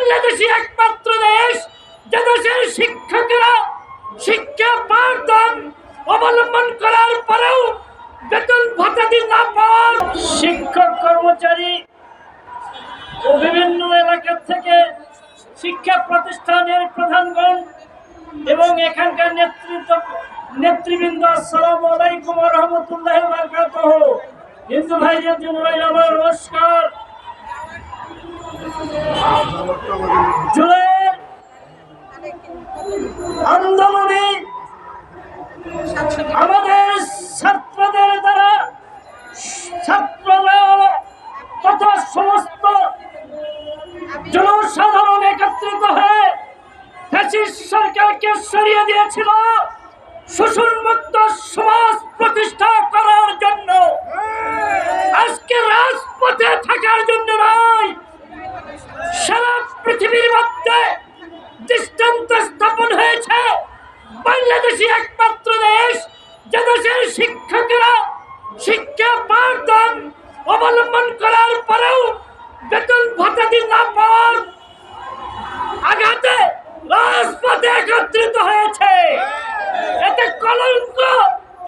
বাংলাদেশই একমাত্র দেশ যে দেশের শিক্ষকেরা শিক্ষা পাঠদান অবলম্বন করার পরেও বেতন ভাতা দিন না পাওয়ার শিক্ষক কর্মচারী ও বিভিন্ন এলাকা থেকে শিক্ষা প্রতিষ্ঠানের প্রধানগণ এবং এখানকার নেতৃত্ব নেতৃবৃন্দ, আসসালামু আলাইকুম রহমতুল্লাহ বারকাতুহ। হিন্দু ভাইদের জন্য আমার নমস্কার। ফ্যাসিস্ট সরকারকে সরিয়ে দিয়েছিল শোষণ মুক্ত সমাজ প্রতিষ্ঠা করার জন্য। আজকে রাজপথে থাকার জন্য নয়, সারা পৃথিবীর মধ্যে দৃষ্টান্ত স্থাপন হয়েছে। বাংলাদেশই একমাত্র দেশ যে দেশের শিক্ষকেরা শিক্ষা পাঠদান অবলম্বন করার পরেও বেতন ভাতা না পাওয়ার আঘাতে রাজপথে একত্রিত হয়েছে এটা কলঙ্ক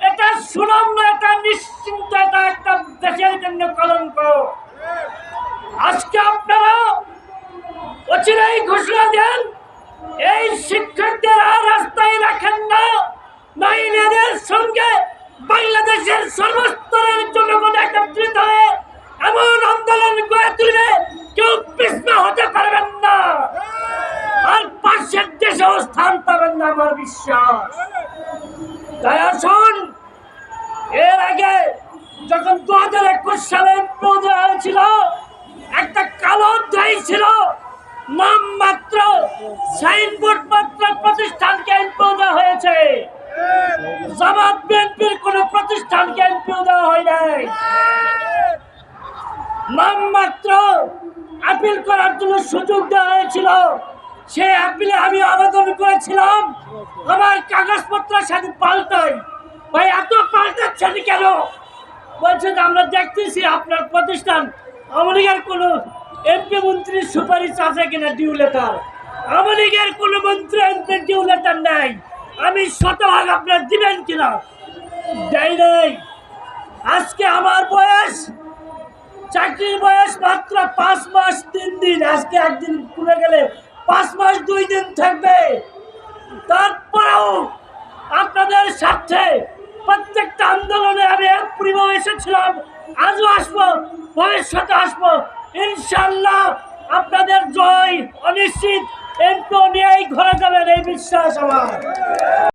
এটা সুনাম না এটা নিশ্চিন্ত এটা একটা দেশের জন্য কলঙ্ক। আজকে আপনারা অচিরাই ঘোষণা দেন, এই শিক্ষকদের আর রাস্তায় রাখেন না। নাইনের সঙ্গে বাংলাদেশের সর্বস্তরের জনগণ একত্রিত হয়ে এমন আন্দোলন গড়ে তুলবে, কেউ পিছনে হতে পারবেন না। আর পাশের দেশেও স্থান পাবেন না, আমার বিশ্বাস। তাই আসুন সালে দেওয়া হয়েছিল একটা কালো অধ্যায় ছিল নাম মাত্র সাইনবোর্ড মাত্র প্রতিষ্ঠানকে এমপিও দেওয়া হয়েছে। জামাত বিএনপির কোন প্রতিষ্ঠানকে এমপিও দেওয়া হয় নাই। নাম মাত্র আপিল করার জন্য সুযোগ দেওয়া হয়েছিল। সেই আপিলে আমি আবেদন করেছিলাম, আমার কাগজপত্রের সাথে পাল্টাই। ভাই, এত পাল্টাচ্ছেন কেন? বলছে যে আমরা দেখতেছি আপনার প্রতিষ্ঠান আমেরিকার কোনো এমপি মন্ত্রীর সুপারিশ আছে কিনা ডিউ লেটার? আমেরিকার কোনো মন্ত্রী, এমপি, ডিউ লেটার নাই। আমি শতভাগ আপনার দিবেন কিনা? দেয় নাই। আজকে আমার বয়স, চাকরির বয়স মাত্র পাঁচ মাস, তিন দিন। আজকে একদিন খুলে গেলে পাঁচ মাস, দুই দিন থাকবে তারপরেও আপনাদের সাথে প্রত্যেকটা আন্দোলনে আমি পূর্ব এসেছিলাম, আজও আসব, ভবিষ্যতে আসব। ইনশাল্লাহ আপনাদের জয় অনিশ্চিত, এমপি নিয়েই ঘরে যাবেন, এই বিশ্বাস আমার।